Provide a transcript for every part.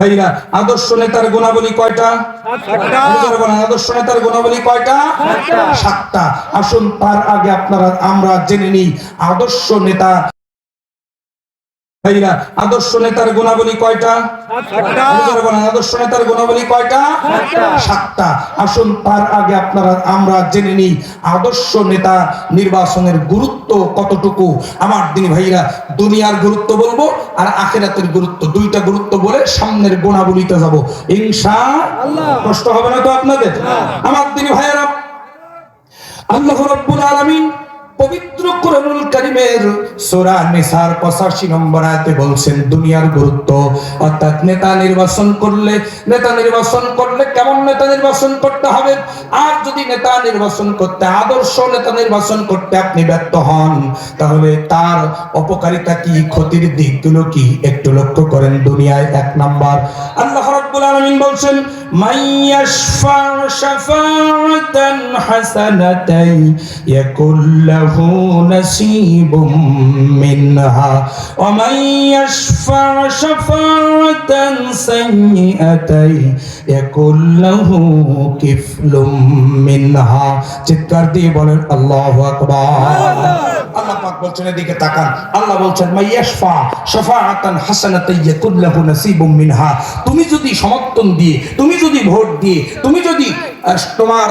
ভাইরা আদর্শ নেতার গুণাবলী কয়টা? আদর্শ নেতার গুণাবলী কয়টা? সাতটা। আসুন তার আগে আপনারা আমরা জেনে নিই আদর্শ নেতা ভাইরা আদর্শ নেতার গুণাবলী কয়টা? আদর্শ নেতার গুণাবলী কয়টা? সাতটা। আসুন তার আগে আপনারা আমরা জেনে নিই আদর্শ নেতা নির্বাচনের গুরুত্ব কতটুকু? আমার দিন ভাইরা দুনিয়ার গুরুত্ব বলব আর আখেরাতের গুরুত্ব। দুইটা গুরুত্ব বলে সামনের গুণাবলীতে যাব। ইনশা কষ্ট হবে না তো আপনাদের? আমার দিন ভাইয়েরা আল্লাহ রাব্বুল আলামিন পবিত্র কোরআনুল কারীমের সূরা নিসার 85 নম্বর আয়াতে বলছেন, দুনিয়ার গুরুত্ব। অর্থাৎ নেতা নির্বাচন করলে, নেতা নির্বাচন করলে কেমন নেতা নির্বাচন করতে হবে? আর যদি নেতা নির্বাচন করতে, আদর্শ নেতা নির্বাচন করতে আপনি ব্যর্থ হন, তাহলে তার অপকারিতা কি, ক্ষতির দিকগুলো কি? একটু লক্ষ্য করেন, দুনিয়ায় এক নাম্বার। আল্লাহ রাব্বুল আলামিন বলছেন মাইয়াশফা শাফাআতান হাসানাতাই ইয়াকুল লাহু নাসীবুম মিনহা ওয়া মাইয়াশফা শাফাআতান সাইয়্যাতাই ইয়াকুল লাহু কিফলুম মিনহা। চিৎকার দিয়ে বলেন আল্লাহু আকবার। আল্লাহ বলছেন, এদিকে তাকান। আল্লাহ বলছেন মাইয়াশফা শাফাআতান হাসানাতান ইয়াকুল লাহু নাসীবুম মিনহা। তুমি যদি সমর্থন দিয়ে, তুমি যদি ভোট দিয়ে, তুমি যদি তোমার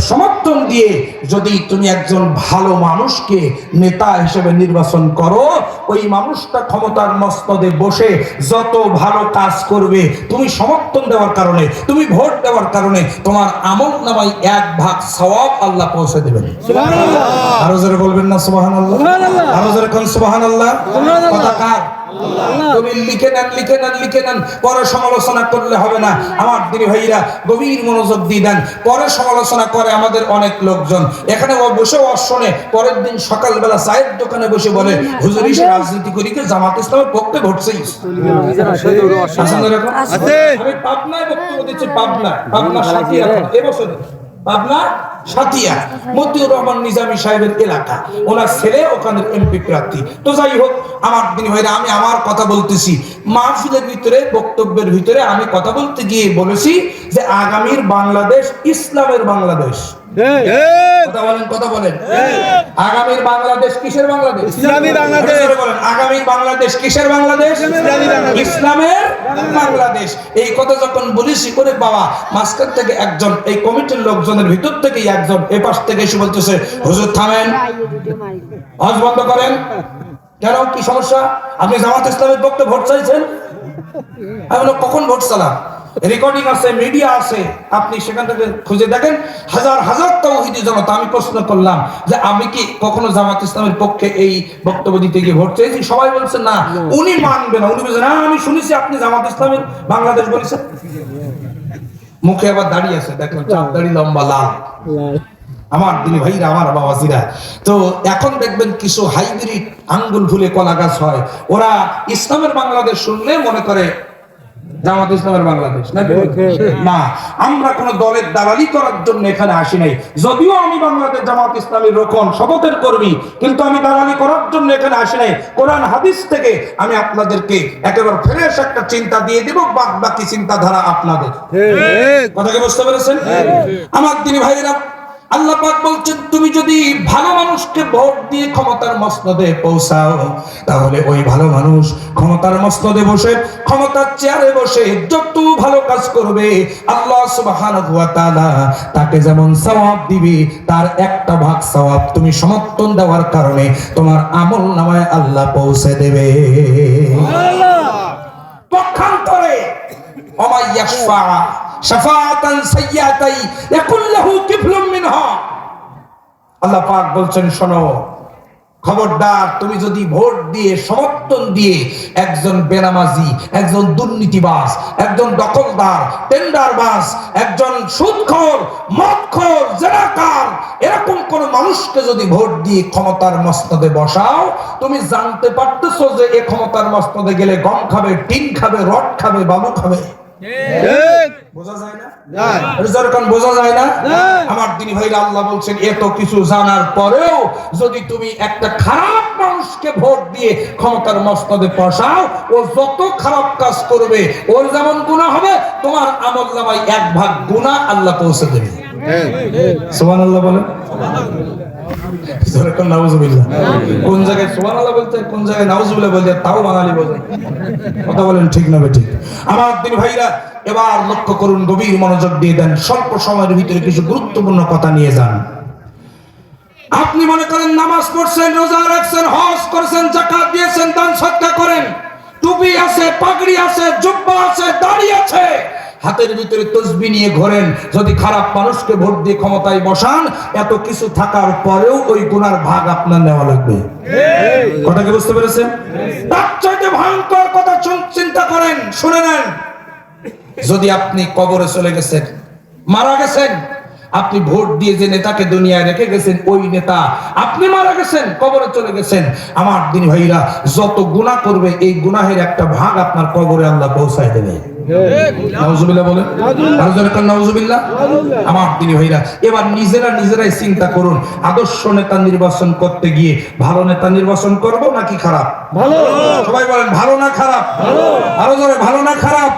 সমর্থন দিয়ে যদি তুমি একজন ভালো মানুষকে নেতা হিসেবে নির্বাচন করো ওই মানুষটা ক্ষমতার মস্তদে বসে যত ভালো কাজ করবে তুমি সমর্থন দেওয়ার কারণে তুমি ভোট দেওয়ার কারণে তোমার আমল নামায় এক ভাগ সওয়াব আল্লাহ পৌঁছে দেবেন। আরও জোরে বলবেন না সুবাহান আল্লাহ আরও জোরে কোন সুবাহান আল্লাহ কথা কার? তুমি লিখে নেন লিখে নেন লিখে নেন পরে সমালোচনা করলে হবে না। আমার দিদি ভাইরা গভীর মনোযোগ দিয়ে দেন। পরে সমালোচনা করে আমাদের অনেক লোকজন। এখানে ও বসে ও শোনে। পরের দিন সকালবেলা চায়ের দোকানে বসে বলে হুজুরি রাজনীতি করি কি জামাত ইসলামের পক্ষে ভোটছেই। আমি পাবনায় বক্তব্য দিচ্ছি পাবনা পাবনা এবছরে পাবনা সাথিয়া মতিউর রহমান নিজামী সাহেবের এলাকা। ওনার ছেলে ওখানের এমপি প্রার্থী। তো যাই হোক, আমার দিন ভাইরা, আমি আমার কথা বলতেছি। মাহফিলের ভিতরে, বক্তব্যের ভিতরে আমি কথা বলতে গিয়ে বলেছি যে আগামীর বাংলাদেশ, ইসলামের বাংলাদেশ। কথা বলেন কথা বলেন। আগামীর বাংলাদেশ কিসের বাংলাদেশ? ইসলামী বাংলাদেশ। বলেন, আগামী বাংলাদেশ কিসের বাংলাদেশ? ইসলামের বাংলাদেশ। এই কথা যখন বলিসি করে বাবা মাঝখান থেকে একজন এই কমিটির লোকজনের ভিতর থেকে একজন এ পাশ থেকে এসে বলতেছে হুজুর থামেন। হজ বন্ধ করেন। কেন? কি সমস্যা? আপনি জামাত ইসলামের পক্ষে ভোট চাইছেন? আমি কখন ভোট চালাম রেকর্ডিং আছে মিডিয়া আছে, আপনি সেখান থেকে খুঁজে দেখেন, হাজার হাজার তৌহিদি জনতা, আমি প্রশ্ন করলাম যে আমি কি কখনো জামাত ইসলামের পক্ষে এই বক্তব্য দিতে গিয়ে ভোট চেয়েছি? সবাই বলছে না। উনি মানবে না, উনি বলছেন না, আমি শুনেছি আপনি জামাত ইসলামের বাংলাদেশ বলেছেন। মুখে আবার দাঁড়িয়ে আছে, দেখলাম চাপ দাড়ি লম্বা, লাল। আমার দিনী ভাইরা, আমার বাবাজিরা। তো এখন দেখবেন কিছু হাইব্রিড আঙ্গুল ফুলে কলা গাছ হয়। ওরা ইসলামের বাংলাদেশ শুনলে মনে করে জামাত ইসলামের বাংলাদেশ না আমরা কোন দলের দালালি করার জন্য এখানে আসি নাই। যদিও আমি বাংলাদেশ জামাত ইসলামীর রোকন শপথের কর্মী কিন্তু আমি দালালি করার জন্য এখানে আসি নাই। কোরআন হাদিস থেকে আমি আপনাদেরকে একেবারে ফ্রেশ একটা চিন্তা দিয়ে দিব বাদ বাকি চিন্তাধারা আপনাদের। কথা কি বুঝতে পেরেছেন? আমার তিনি ভাইরা আল্লাহ পাক বলছেন তুমি যদি ভালো মানুষকে ভোট দিয়ে ক্ষমতার মসনদে পৌঁছাও তাহলে ওই ভালো মানুষ ক্ষমতার মসনদে বসে ক্ষমতার চেয়ারে বসে যত ভালো কাজ করবে আল্লাহ সুবহানাহু ওয়া তাআলা তাকে যেমন সওয়াব দিবে তার একটা ভাগ সওয়াব তুমি সমর্থন দেওয়ার কারণে তোমার আমল নামায় আল্লাহ পৌঁছে দেবে। পক্ষান্তরে ওমাই ইয়াশফা সাইয়্যাতাই ইয়াকুল লাহু কিফলুম মিনহা। আল্লাহ পাক বলছেন, শোনো, খবরদার, তুমি যদি ভোট দিয়ে, সমর্থন দিয়ে একজন বেনামাজি, একজন দুর্নীতিবাজ, একজন দখলদার, টেন্ডারবাজ, একজন সুদখোর, মদখোর, জেনাকার, এরকম কোন মানুষকে যদি ভোট দিয়ে ক্ষমতার মস্তদে বসাও, তুমি জানতে পারতেছো যে এ ক্ষমতার মস্তদে গেলে গম খাবে, টিন খাবে, রড খাবে, বালু খাবে। বোঝা যায় না? বোঝা যায় না? আমার দিনী ভাইরা আল্লাহ বলছেন এত কিছু জানার পরেও যদি তুমি একটা খারাপ মানুষকে ভোট দিয়ে ক্ষমতার মস্তদে বসাও ও যত খারাপ কাজ করবে ওর যেমন গুণা হবে তোমার আমল নামায় এক ভাগ গুণা আল্লাহ পৌঁছে দেবে। সুবহান আল্লাহ বলেন। কোন জায়গায় বলতে, কোন জায়গায় বলতে, তাও বাঙালি বোঝে। কথা বলেন ঠিক না ঠিক আমার দিন ভাইরা, এবার লক্ষ্য করুন, গভীর মনোযোগ দিয়ে দেন, স্বল্প সময়ের ভিতরে কিছু গুরুত্বপূর্ণ কথা নিয়ে যান। আপনি মনে করেন নামাজ পড়ছেন, রোজা রাখছেন, হজ করেছেন, জাকাত দিয়েছেন, দান সৎকা করেন। টুপি আছে, পাগড়ি আছে, জুব্বা আছে, দাড়ি আছে। হাতের ভিতরে তসবি নিয়ে ঘোরেন। যদি খারাপ মানুষকে ভোট দিয়ে ক্ষমতায় বসান এত কিছু থাকার পরেও ওই গুনার ভাগ আপনার নেওয়া লাগবে। কথা কি বুঝতে পেরেছেন? তার চাইতে ভয়ঙ্কর কথা চিন্তা করেন শুনে নেন। যদি আপনি কবরে চলে গেছেন মারা গেছেন আপনি ভোট দিয়ে যে নেতাকে দুনিয়ায় রেখে গেছেন ওই নেতা আপনি মারা গেছেন কবরে চলে গেছেন। আমার দিন ভাইরা যত গুনাহ করবে এই গুনাহের একটা ভাগ আপনার কবরে আল্লাহ পৌঁছায় দেবে। নাউজুবিল্লাহ নাউজুবিল্লাহ। আমার দিনী ভাইরা এবার নিজেরা নিজেরাই চিন্তা করুন আদর্শ নেতা নির্বাচন করতে গিয়ে ভালো নেতা নির্বাচন করব নাকি খারাপ? ভালো। সবাই বলেন ভালো না খারাপ? ভালো। জোরে ভালো না খারাপ?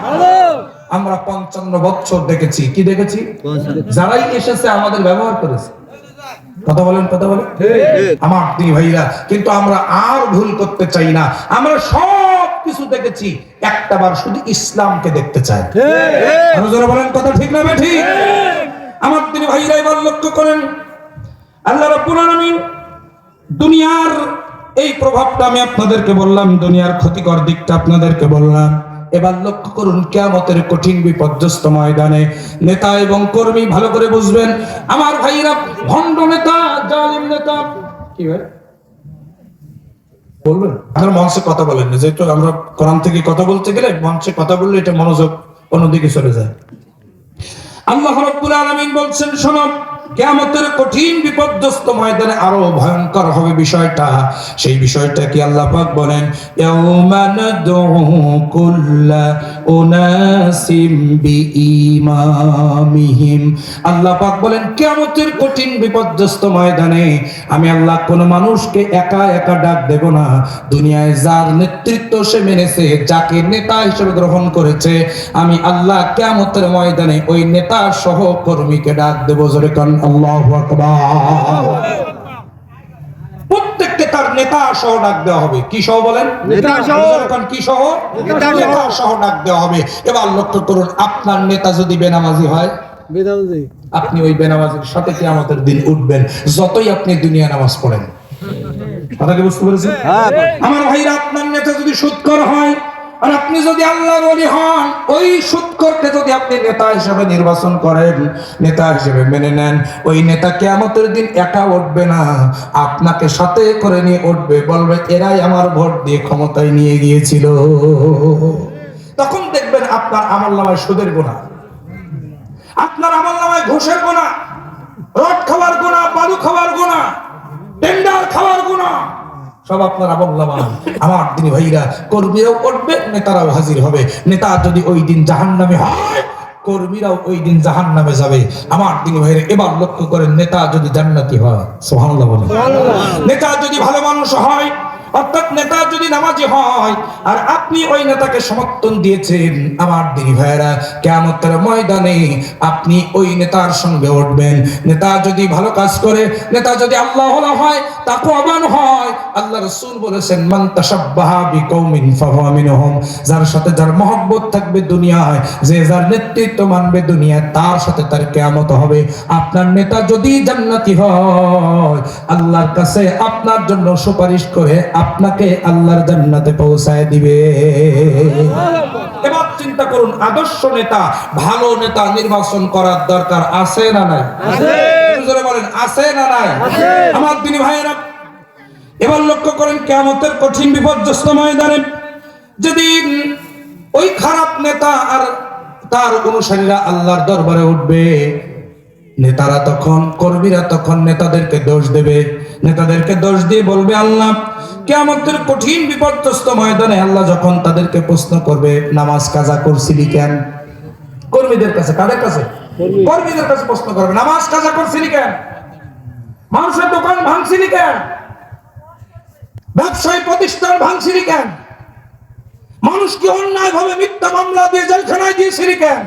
আমরা পঞ্চান্ন বছর দেখেছি কি দেখেছি? যারাই এসেছে আমাদের ব্যবহার করেছে। কথা বলেন কথা বলেন। আমার দিনী ভাইরা কিন্তু আমরা আর ভুল করতে চাই না। আমরা সব কিছু দেখেছি একটা বার শুধু ইসলামকে দেখতে জোরে বলেন কথা ঠিক না ঠিক। আমার দিনী ভাইরা এবার লক্ষ্য করেন। আল্লাহ রাব্বুল আলামিন দুনিয়ার এই প্রভাবটা আমি আপনাদেরকে বললাম দুনিয়ার ক্ষতিকর দিকটা আপনাদেরকে বললাম। এবার লক্ষ্য করুন কেয়ামতের কঠিন বিপর্যস্ত ময়দানে নেতা এবং কর্মী ভালো করে বুঝবেন। আমার ভাইরা ভণ্ড নেতা জালিম নেতা কি ভাই? বলবেন? আপনারা মঞ্চে কথা বলেন না যেহেতু আমরা কোরআন থেকে কথা বলতে গেলে মঞ্চে কথা বললে এটা মনোযোগ অন্যদিকে চলে যায়। আল্লাহ রব্বুল আলামিন বলছেন শোনো কিয়ামতের কঠিন বিপর্যস্ত ময়দানে আরও ভয়ঙ্কর হবে বিষয়টা। সেই বিষয়টা কি আল্লাহ পাক বলেন? ইয়াউমা নাদউ কুল্লা উনাসিম বিইমামিহিম। আল্লাহ পাক বলেন, কিয়ামতের কঠিন বিপর্যস্ত ময়দানে আমি আল্লাহ কোন মানুষকে একা একা ডাক দেব না। দুনিয়ায় যার নেতৃত্ব সে মেনেছে, যাকে নেতা হিসেবে গ্রহণ করেছে, আমি আল্লাহ কিয়ামতের ময়দানে ওই নেতা সহ কর্মীকে ডাক দেব। জোরে কান। আল্লাহু প্রত্যেককে তার নেতা সহ ডাক দেওয়া হবে। কি সহ বলেন? নেতা সহ। জোরে কান কি সহ? নেতা সহ। ডাক দেওয়া হবে। এবার লক্ষ্য করুন আপনার নেতা যদি বেনামাজি হয় আপনি ওই বেনামাজের সাথে কি আমাদের দিন উঠবেন যতই আপনি দুনিয়া নামাজ পড়েন। কথা কি বুঝতে পেরেছেন? হ্যাঁ। আমার ভাইরা আপনার নেতা যদি সুৎকর হয় আর আপনি যদি আল্লাহর ওলি হন, ওই সুৎকরকে যদি আপনি নেতা হিসেবে নির্বাচন করেন, নেতা হিসেবে মেনে নেন, ওই নেতা কেয়ামতের দিন একা উঠবে না। আপনাকে সাথে করে নিয়ে উঠবে, বলবে, এরাই আমার ভোট দিয়ে ক্ষমতায় নিয়ে গিয়েছিল। তখন দেখবেন আপনার আমল নামায় সুদের গোনা আপনার আমল নামায় ঘুষের গোনা রড খাওয়ার গোনা বালু খাওয়ার গোনা টেন্ডার খাওয়ার গোনা সব আপনার আমল আমার দিনী ভাইরা কর্মীরাও করবে নেতারাও হাজির হবে। নেতা যদি ওই দিন জাহান নামে হয় কর্মীরাও ওই দিন জাহান নামে যাবে। আমার দিনী ভাইরা এবার লক্ষ্য করেন নেতা যদি জান্নাতি হয় সোহানুল্লাহ বলেন। নেতা যদি ভালো মানুষ হয় অর্থাৎ নেতা যদি নামাজি হয়, আর আপনি ওই নেতাকে সমর্থন দিয়েছেন, আমার দিনী ভাইয়েরা কেমতের ময়দানে আপনি ওই নেতার সঙ্গে উঠবেন। নেতা যদি ভালো কাজ করে, নেতা যদি আল্লাহ হয়, তাকে অবান হয়। আল্লাহ রসুল বলেছেন, মান তাসাব্বাহা বিকৌমিন ফাহুয়া মিনহুম। যার সাথে যার মহব্বত থাকবে দুনিয়ায়, যে যার নেতৃত্ব মানবে দুনিয়ায়, তার সাথে তার কেয়ামত হবে। আপনার নেতা যদি জান্নাতি হয়, আল্লাহর কাছে আপনার জন্য সুপারিশ করে আপনাকে আল্লাহর জান্নাতে পৌঁছায় দিবে। এবার চিন্তা করুন আদর্শ নেতা ভালো নেতা নির্বাচন করার দরকার আছে না নাই? জোরে বলেন আছে না নাই? আমার তিনি ভাইয়েরা এবার লক্ষ্য করেন কেমতের কঠিন বিপর্যস্ত ময়দানে যেদিন ওই খারাপ নেতা আর তার অনুসারীরা আল্লাহর দরবারে উঠবে নেতারা তখন, কর্মীরা তখন নেতাদেরকে দোষ দেবে। নেতাদেরকে দোষ দিয়ে বলবে, আল্লাহ কেমতের কঠিন বিপর্যস্ত ময়দানে আল্লাহ যখন তাদেরকে প্রশ্ন করবে, নামাজ কাজা করছিলি কেন? কর্মীদের কাছে, কাদের কাছে? কর্মীদের কাছে প্রশ্ন করবে, নামাজ কাজা করছিলি কেন? মানুষের দোকান ভাঙছিলি কেন? ব্যবসায়ী প্রতিষ্ঠান ভাঙছিলি কেন? মানুষকে অন্যায় ভাবে মিথ্যা মামলা দিয়ে জেলখানায় দিয়েছিলি কেন?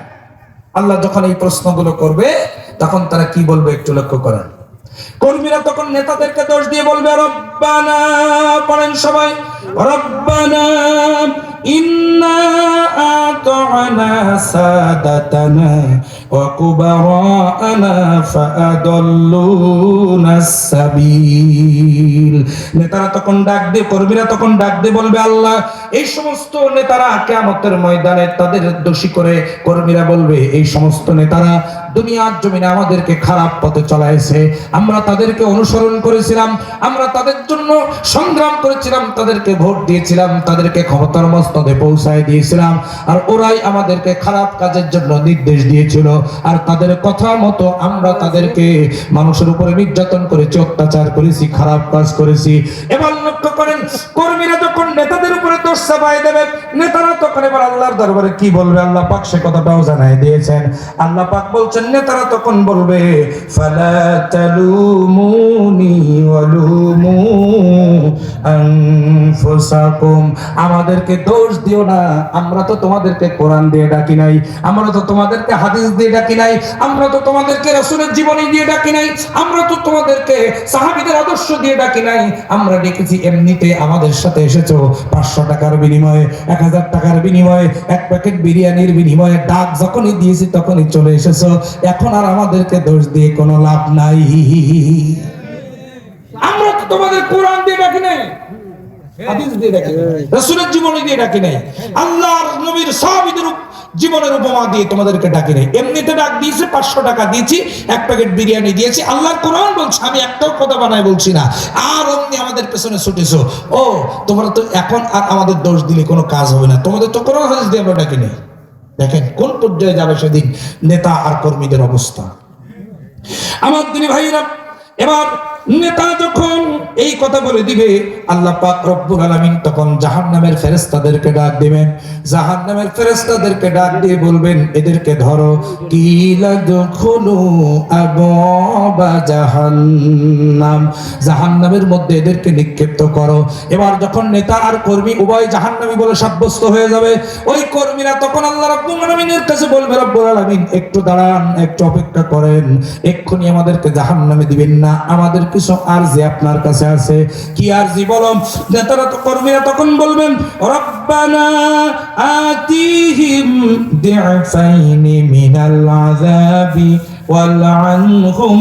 আল্লাহ যখন এই প্রশ্নগুলো করবে তখন তারা কি বলবে একটু লক্ষ্য করেন। কর্মীরা তখন নেতাদেরকে দোষ দিয়ে বলবে, রব্বানা, পড়েন সবাই, রব্বানা, ইন্না সাদাতানা ওয়া কুবারানা ফাআদাল্লুনা সাবিল নেতারা তখন ডাক দিয়ে, কর্মীরা তখন ডাক দিয়ে বলবে, আল্লাহ, এই সমস্ত নেতারা কিয়ামতের ময়দানে তাদের দোষী করে কর্মীরা বলবে, এই সমস্ত নেতারা দুনিয়ার জমিনে আমাদেরকে খারাপ পথে চলাইছে। আমরা তাদেরকে অনুসরণ করেছিলাম, আমরা তাদের জন্য সংগ্রাম করেছিলাম, তাদেরকে ভোট দিয়েছিলাম, তাদেরকে ক্ষমতার মস্তদে পৌঁছায় দিয়েছিলাম। আর ওরাই আমাদেরকে খারাপ কাজের জন্য নির্দেশ দিয়েছিল। আর তাদের কথা মতো আমরা তাদেরকে মানুষের উপরে নির্যাতন করেছি অত্যাচার করেছি, খারাপ কাজ করেছি। এবার লক্ষ্য করেন, কর্মীরা দেবে। নেতারা তখন এবার আল্লাহর দরবারে কি বলবে? আল্লাহ পাক সে কথাটাও জানাই দিয়েছেন। আল্লাহ পাক বলছেন, নেতারা তখন বলবে আমাদেরকে দোষ দিও না। আমরা তো তোমাদেরকে কোরআন দিয়ে ডাকি নাই। আমরা তো তোমাদেরকে হাদিস দিয়ে ডাকি নাই। আমরা তো তোমাদেরকে রাসূলের জীবনী দিয়ে ডাকি নাই। আমরা তো তোমাদেরকে সাহাবীদের আদর্শ দিয়ে ডাকি নাই। আমরা ডেকেছি এমনিতে আমাদের সাথে এসেছ। পাঁচশো টাকার বিনিময়ে, এক হাজার টাকার বিনিময়ে, এক প্যাকেট বিরিয়ানির বিনিময়ে ডাক যখনই দিয়েছি, তখনই চলে এসেছ। এখন আর আমাদেরকে দোষ দিয়ে কোনো লাভ নাই। আমরা তো তোমাদের কোরআন দিয়ে ডাকি নাই জীবনের উপমা দিয়ে তোমাদেরকে এমনিতে ডাক দিয়েছে, পাঁচশো টাকা দিয়েছি, এক প্যাকেট বিরিয়ানি দিয়েছি। বলছে, আমি একটাও কথা বানায় বলছি না। অমনি আমাদের পেছনে ছুটেছো। ও, তোমরা তো এখন আর আমাদের দোষ দিলে কোনো কাজ হবে না। তোমাদের তো কোনো হাদিস দিয়ে আমরা ডাকি নাই। দেখেন, কোন পর্যায়ে যাবে সেদিন নেতা আর কর্মীদের অবস্থা। আমার দিনে ভাইরা এবার নেতা যখন এই কথা বলে দিবে, আল্লাহ পাক রব্বুল আলামিন তখন জাহান্নামের ফেরেশতাদেরকে ডাক দিবেন। জাহান্নামের ফেরেশতাদেরকে ডাক দিয়ে বলবেন, এদেরকে ধরো, কিলা দুখুলু আবাবা জাহান্নাম। জাহান্নামের মধ্যে এদেরকে নিক্ষিপ্ত করো। এবার যখন নেতা আর কর্মী উভয় জাহান্নামী বলে সাব্যস্ত হয়ে যাবে, ওই কর্মীরা তখন আল্লাহ রাব্বুল আলামিনের কাছে বলবে, রব্বুল আলামিন, একটু দাঁড়ান, একটু অপেক্ষা করেন। এক্ষুনি আমাদেরকে জাহান্নামে দিবেন না। আমাদের কিছু আরজি আপনার কাছে আছে। কি আরজি বলো? নেতারা তো কর্মীরা তখন বলবেন, রব্বানা আতিহিম দিফাইনি মিনাল আযাবি ওয়ালআনহুম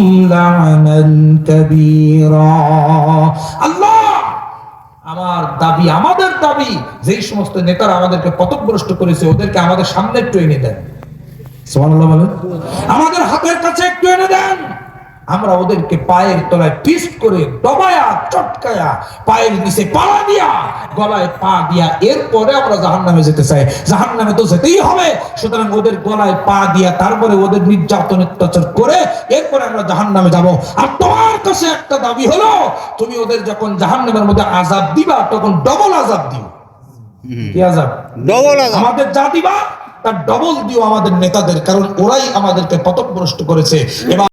কাবীরা। আল্লাহ, আমার দাবি, আমাদের দাবি, যেই সমস্ত নেতারা আমাদেরকে পথভ্রষ্ট করেছে, ওদেরকে আমাদের সামনে একটু এনে দেন। আমাদের হাতের কাছে একটু এনে দেন। আমরা ওদেরকে পায়ের তলায় পিস্ট করে দবায়া চটকায়া পায়ের নিচে পাড়া দিয়া গলায় পা দিয়া এরপরে আমরা জাহান নামে যেতে চাই। জাহান নামে তো যেতেই হবে। সুতরাং ওদের গলায় পা দিয়া তারপরে ওদের নির্যাতন অত্যাচার করে এরপরে আমরা জাহান নামে যাব। আর তোমার কাছে একটা দাবি হলো তুমি ওদের যখন জাহান নামের মধ্যে আজাব দিবা তখন ডবল আজাব দিও। কি আজাব ডবল আমাদের যা দিবা তার ডবল দিও আমাদের নেতাদের কারণ ওরাই আমাদেরকে পথভ্রষ্ট করেছে। এবার